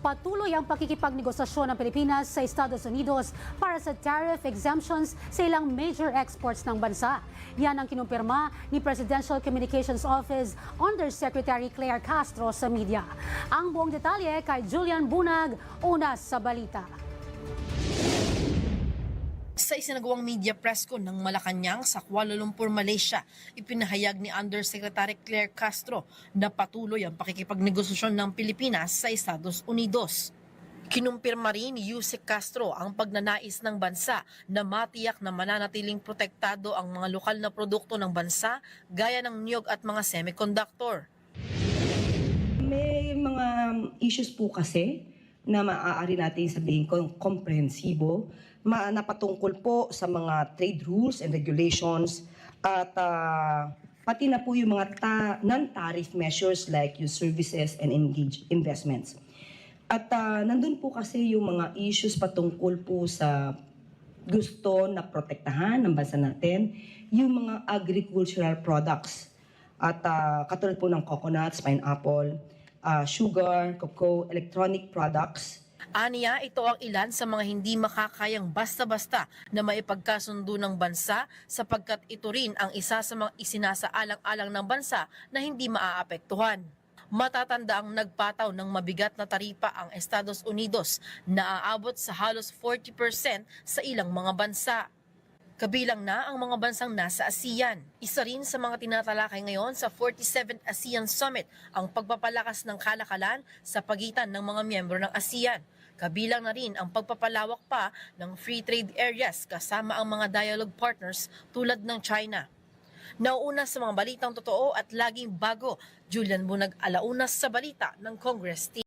patuloy ang pakikipagnegosasyon ng Pilipinas sa Estados Unidos para sa tariff exemptions sa ilang major exports ng bansa. Yan ang kinumpirma ni Presidential Communications Office Undersecretary Claire Castro sa media. Ang buong detalye kay Julian Bunag, una sa balita. Sa isinagawang media press con ng Malacanang sa Kuala Lumpur, Malaysia, ipinahayag ni Undersecretary Claire Castro na patuloy ang pakikipagnegosasyon ng Pilipinas sa Estados Unidos. Kinumpirma rin ni Yusek Castro ang pagnanais ng bansa na matiyak na mananatiling protektado ang mga lokal na produkto ng bansa gaya ng niyog at mga semiconductor. May mga issues po kasi na maaari natin sabihin ko komprehensibo, ma napatungkol po sa mga trade rules and regulations at ah, pati na po yung mga ta- non-tariff measures like yung services and engage investments. At ah, nandun po kasi yung mga issues patungkol po sa gusto na protektahan ng bansa natin, yung mga agricultural products. At ah, katulad po ng coconuts, pineapple, ah, sugar, cocoa, electronic products, Aniya, ito ang ilan sa mga hindi makakayang basta-basta na maipagkasundo ng bansa sapagkat ito rin ang isa sa mga isinasaalang-alang ng bansa na hindi maaapektuhan. Matatanda ang nagpataw ng mabigat na taripa ang Estados Unidos na aabot sa halos 40% sa ilang mga bansa. Kabilang na ang mga bansang nasa ASEAN. Isa rin sa mga tinatalakay ngayon sa 47th ASEAN Summit ang pagpapalakas ng kalakalan sa pagitan ng mga miyembro ng ASEAN. Kabilang na rin ang pagpapalawak pa ng free trade areas kasama ang mga dialogue partners tulad ng China. Nauuna sa mga balitang totoo at laging bago, Julian Bunag Alaunas sa balita ng Congress Team.